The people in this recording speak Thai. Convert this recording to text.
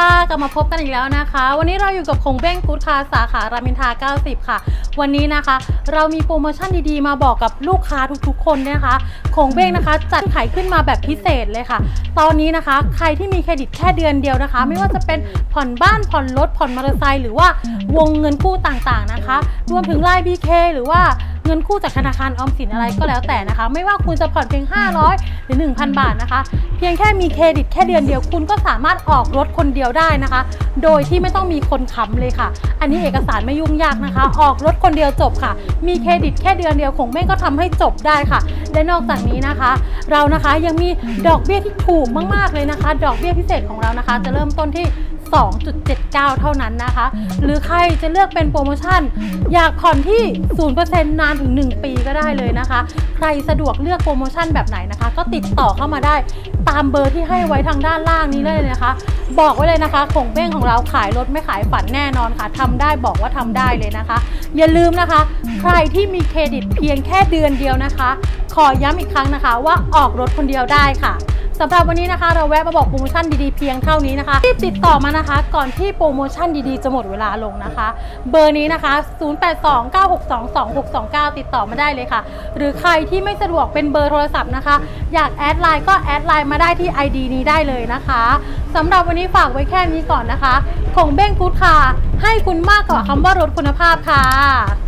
ค่ะกลับมาพบกันอีกแล้วนะคะ วันนี้เราอยู่กับคงเบ้งกู๊ดคาสาขารามอินทรา90 ค่ะ วันนี้นะคะ เรามีโปรโมชั่นดีๆ มาบอกกับลูกค้าทุกๆ คนนะคะคงเบ้งนะคะ จัดขายขึ้นมาแบบพิเศษเลยค่ะ ตอนนี้นะคะ ใครที่มีเครดิตแค่เดือนเดียวนะคะ ไม่ว่าจะเป็นผ่อนบ้านผ่อนรถผ่อนมอเตอร์ไซค์หรือว่าวงเงินกู้ต่างๆนะคะ รวมถึงไลน์ BK หรือว่า เงินกู้จากธนาคารออมสินอะไรก็แล้วแต่นะคะ ไม่ว่าคุณจะผ่อนเพียง 500 หรือ 1,000 บาทนะคะ เพียงแค่มีเครดิตแค่เดือนเดียวคุณก็สามารถออกรถคนเดียวได้นะคะ โดยที่ไม่ต้องมีคนค้ำเลยค่ะ อันนี้เอกสารไม่ยุ่งยากนะคะ ออกรถคนเดียวจบค่ะ มีเครดิตแค่เดือนเดียวคงแม่ก็ทำให้จบได้ค่ะ และนอกจากนี้นะคะ เรานะคะยังมีดอกเบี้ยที่ถูกมากๆเลยนะคะ ดอกเบี้ยพิเศษของเรานะคะ จะเริ่มต้นที่ 2.79 เท่านั้นนะคะ หรือใครจะเลือกเป็นโปรโมชั่น อยากผ่อนที่ 0%นานถึง 1 ปีก็ได้เลยนะคะ ใครสะดวกเลือกโปรโมชั่นแบบไหนนะคะ ก็ติดต่อเข้ามาได้ตามเบอร์ที่ให้ไว้ทางด้านล่างนี้เลยนะคะ บอกไว้เลยนะคะของเบ้งของเราขายรถไม่ขายฝันแน่นอนค่ะทำได้บอกว่าทำได้เลยนะคะ อย่าลืมนะคะ ใครที่มีเครดิตเพียงแค่เดือนเดียวนะคะ ขอย้ำอีกครั้งนะคะว่าออกรถคนเดียวได้ค่ะ สำหรับวันนี้นะคะ เราแวะมาบอกโปรโมชั่นดีๆเพียงเท่านี้นะคะรีบติดต่อมานะคะ ก่อนที่โปรโมชั่นดีๆจะหมดเวลาลงนะคะ เบอร์นี้นะคะ 0829622629 ติดต่อมาได้เลยค่ะ หรือใครที่ไม่สะดวกเป็นเบอร์โทรศัพท์นะคะ อยากแอดไลน์ก็แอดไลน์มาได้ที่ ID นี้ได้เลยนะคะสำหรับวันนี้ฝากไว้แค่นี้ก่อนนะคะ ของเบ้งฟู้ดค่ะ ให้คุณมากกว่าคำว่ารถคุณภาพค่ะ